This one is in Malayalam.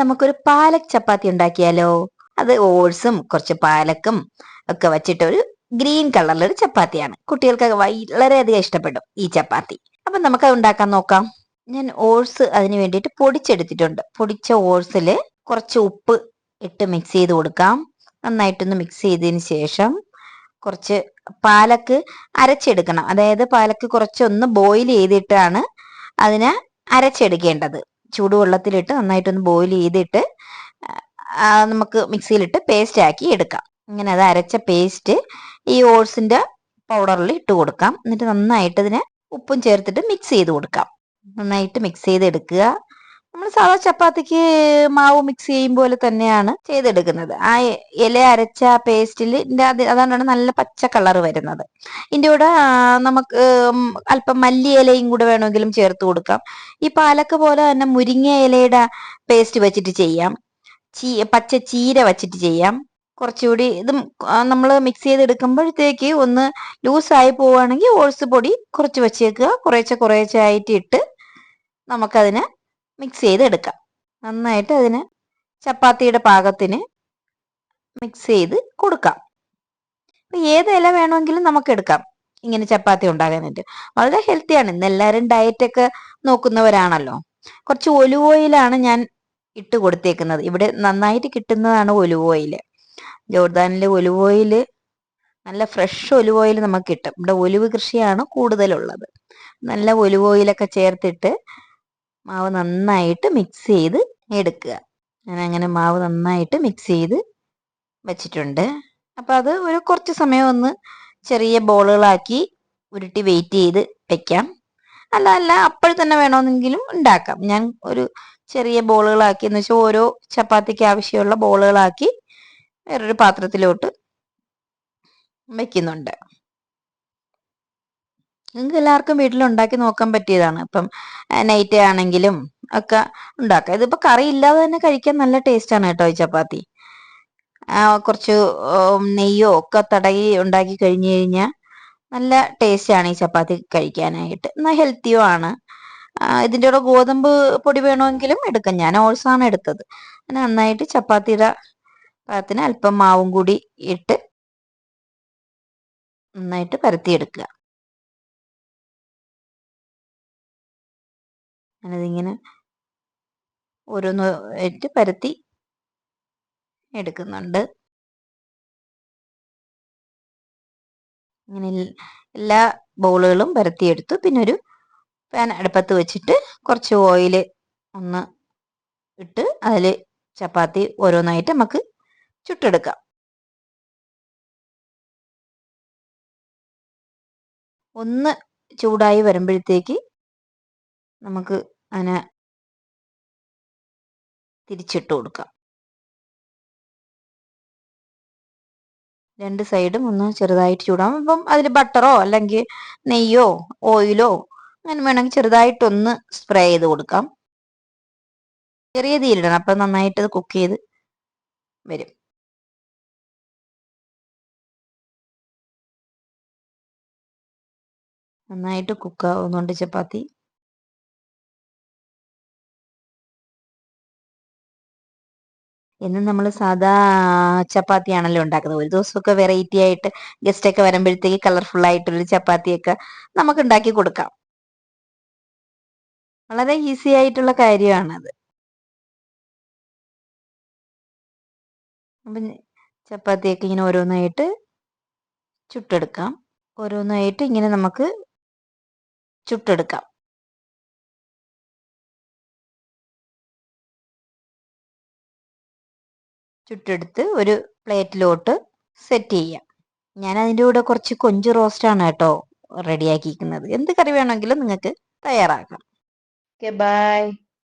നമുക്കൊരു പാലക് ചപ്പാത്തി ഉണ്ടാക്കിയാലോ? അത് ഓട്സും കുറച്ച് പാലക്കും ഒക്കെ വെച്ചിട്ട് ഒരു ഗ്രീൻ കളറിലൊരു ചപ്പാത്തിയാണ്. കുട്ടികൾക്ക് വളരെയധികം ഇഷ്ടപ്പെടും ഈ ചപ്പാത്തി. അപ്പൊ നമുക്ക് അത് ഉണ്ടാക്കാൻ നോക്കാം. ഞാൻ ഓട്സ് അതിന് വേണ്ടിയിട്ട് പൊടിച്ചെടുത്തിട്ടുണ്ട്. പൊടിച്ച ഓട്സിൽ കുറച്ച് ഉപ്പ് ഇട്ട് മിക്സ് ചെയ്ത് കൊടുക്കാം. നന്നായിട്ടൊന്ന് മിക്സ് ചെയ്തതിന് ശേഷം കുറച്ച് പാലക്ക് അരച്ചെടുക്കണം. അതായത് പാലക്ക് കുറച്ചൊന്ന് ബോയിൽ ചെയ്തിട്ടാണ് അതിനെ അരച്ചെടുക്കേണ്ടത്. ചൂടുവെള്ളത്തിലിട്ട് നന്നായിട്ടൊന്ന് ബോയിൽ ചെയ്തിട്ട് നമുക്ക് മിക്സിയിലിട്ട് പേസ്റ്റ് ആക്കി എടുക്കാം. ഇങ്ങനെ അത് അരച്ച പേസ്റ്റ് ഈ ഓട്സിന്റെ പൗഡറിൽ ഇട്ട് കൊടുക്കാം. എന്നിട്ട് നന്നായിട്ട് ഇതിനെ ഉപ്പും ചേർത്തിട്ട് മിക്സ് ചെയ്ത് കൊടുക്കാം. നന്നായിട്ട് മിക്സ് ചെയ്ത് എടുക്കുക നമ്മൾ സാധാ ചപ്പാത്തിക്ക് മാവ് മിക്സ് ചെയ്യും പോലെ തന്നെയാണ് ചെയ്തെടുക്കുന്നത്. ആ ഇല അരച്ച പേസ്റ്റിൽ അതാണ് നല്ല പച്ച കളർ വരുന്നത്. ഇതിന്റെ കൂടെ നമുക്ക് അല്പം മല്ലി ഇലയും കൂടെ വേണമെങ്കിലും ചേർത്ത് കൊടുക്കാം. ഈ പാലക്ക് പോലെ തന്നെ മുരിങ്ങ ഇലയുടെ പേസ്റ്റ് വെച്ചിട്ട് ചെയ്യാം. ചീ പച്ച ചീര വെച്ചിട്ട് ചെയ്യാം. കുറച്ചുകൂടി ഇത് നമ്മൾ മിക്സ് ചെയ്തെടുക്കുമ്പോഴത്തേക്ക് ഒന്ന് ലൂസായി പോവുകയാണെങ്കിൽ ഓൾസ് പൊടി കുറച്ച് വെച്ചേക്കുക. കുറേശ്ശെ കുറേശ്ശെ ആയിട്ട് ഇട്ട് നമുക്കതിനെ മിക്സ് ചെയ്തെടുക്കാം. നന്നായിട്ട് അതിന് ചപ്പാത്തിയുടെ പാകത്തിന് മിക്സ് ചെയ്ത് കൊടുക്കാം. ഇപ്പൊ ഏത് ഇല വേണമെങ്കിലും നമുക്ക് എടുക്കാം. ഇങ്ങനെ ചപ്പാത്തി ഉണ്ടാകാനായിട്ട് വളരെ ഹെൽത്തിയാണ് ഇന്ന് എല്ലാവരും ഡയറ്റ് ഒക്കെ നോക്കുന്നവരാണല്ലോ. കുറച്ച് ഒലിവ് ഓയിലാണ് ഞാൻ ഇട്ട് കൊടുത്തേക്കുന്നത്. ഇവിടെ നന്നായിട്ട് കിട്ടുന്നതാണ് ഒലിവ് ഓയിൽ ജോർദാനിലെ ഒലിവ് ഓയിൽ നല്ല ഫ്രഷ് ഒലിവ് ഓയിൽ നമുക്ക് കിട്ടും. ഇവിടെ ഒലിവ് കൃഷിയാണ് കൂടുതലുള്ളത്. നല്ല ഒലിവ് ഓയിലൊക്കെ ചേർത്തിട്ട് മാവ് നന്നായിട്ട് മിക്സ് ചെയ്ത് എടുക്കുക. ഞാൻ അങ്ങനെ മാവ് നന്നായിട്ട് മിക്സ് ചെയ്ത് വെച്ചിട്ടുണ്ട്. അപ്പോൾ അത് ഒരു കുറച്ച് സമയം ഒന്ന് ചെറിയ ബോളുകളാക്കി ഉരുട്ടി വെയിറ്റ് ചെയ്ത് വെക്കാം. അല്ല അല്ല അപ്പോൾ തന്നെ വേണമെന്നെങ്കിലും ഉണ്ടാക്കാം. ഞാൻ ഒരു ചെറിയ ബോളുകളാക്കി എന്ന് വെച്ചാൽ ഓരോ ചപ്പാത്തിക്ക് ആവശ്യമുള്ള ബോളുകളാക്കി വേറൊരു പാത്രത്തിലോട്ട് വെക്കുന്നുണ്ട്. നിങ്ങൾക്ക് എല്ലാവർക്കും വീട്ടിൽ ഉണ്ടാക്കി നോക്കാൻ പറ്റിയതാണ്. ഇപ്പം നൈറ്റ് ആണെങ്കിലും ഒക്കെ ഉണ്ടാക്കാം. ഇതിപ്പോ കറി ഇല്ലാതെ തന്നെ കഴിക്കാൻ നല്ല ടേസ്റ്റാണ് ആണ് കേട്ടോ ഈ ചപ്പാത്തി. കുറച്ച് നെയ്യോ ഒക്കെ തടകി ഉണ്ടാക്കി കഴിഞ്ഞു കഴിഞ്ഞാൽ നല്ല ടേസ്റ്റ് ആണ് ഈ ചപ്പാത്തി കഴിക്കാനായിട്ട്. എന്നാൽ ഹെൽത്തിയോ ആണ്. ഇതിന്റെ കൂടെ ഗോതമ്പ് പൊടി വേണമെങ്കിലും എടുക്കാം. ഞാൻ ഓൾസാണ് എടുത്തത്. നന്നായിട്ട് ചപ്പാത്തിയുടെ പാകത്തിന് അല്പം മാവും കൂടി ഇട്ട് നന്നായിട്ട് പരത്തിയെടുക്കുക. ഞാനതിങ്ങനെ ഓരോന്ന് ഇട്ട് പരത്തി എടുക്കുന്നുണ്ട്. ഇങ്ങനെ എല്ലാ ബോളുകളും പരത്തിയെടുത്തു. പിന്നെ ഒരു പാൻ അടുപ്പത്ത് വെച്ചിട്ട് കുറച്ച് ഓയിൽ ഒന്ന് ഇട്ട് അതിൽ ചപ്പാത്തി ഓരോന്നായിട്ട് നമുക്ക് ചുട്ടെടുക്കാം. ഒന്ന് ചൂടായി വരുമ്പോഴത്തേക്ക് നമുക്ക് അതിനെ തിരിച്ചിട്ട് കൊടുക്കാം. രണ്ട് സൈഡും ഒന്ന് ചെറുതായിട്ട് ചൂടാകും അപ്പം അതിൽ ബട്ടറോ അല്ലെങ്കിൽ നെയ്യോ ഓയിലോ അങ്ങനെ വേണമെങ്കിൽ ചെറുതായിട്ടൊന്ന് സ്പ്രേ ചെയ്ത് കൊടുക്കാം. ചെറിയ തീരിടണം അപ്പം നന്നായിട്ട് അത് കുക്ക് ചെയ്ത് വരും. നന്നായിട്ട് കുക്കാവുന്നുണ്ട് ചപ്പാത്തി. എന്നും നമ്മൾ സാധാ ചപ്പാത്തിയാണല്ലോ ഉണ്ടാക്കുന്നത്. ഒരു ദിവസമൊക്കെ വെറൈറ്റി ആയിട്ട് ഗസ്റ്റ് ഒക്കെ വരുമ്പോഴത്തേക്ക് കളർഫുൾ ആയിട്ടൊരു ചപ്പാത്തിയൊക്കെ നമുക്ക് ഉണ്ടാക്കി കൊടുക്കാം. വളരെ ഈസി ആയിട്ടുള്ള കാര്യമാണത്. അപ്പം ചപ്പാത്തിയൊക്കെ ഇങ്ങനെ ഓരോന്നായിട്ട് ചുട്ടെടുക്കാം. ഓരോന്നായിട്ട് ഇങ്ങനെ നമുക്ക് ചുട്ടെടുക്കാം. ചുട്ടെടുത്ത് ഒരു പ്ലേറ്റിലോട്ട് സെറ്റ് ചെയ്യാം. ഞാൻ അതിന്റെ കൂടെ കുറച്ച് കൊഞ്ച് റോസ്റ്റാണ് കേട്ടോ റെഡിയാക്കിയിരിക്കുന്നത് എന്ത് കറി വേണമെങ്കിലും നിങ്ങൾക്ക് തയ്യാറാക്കാം. Okay bye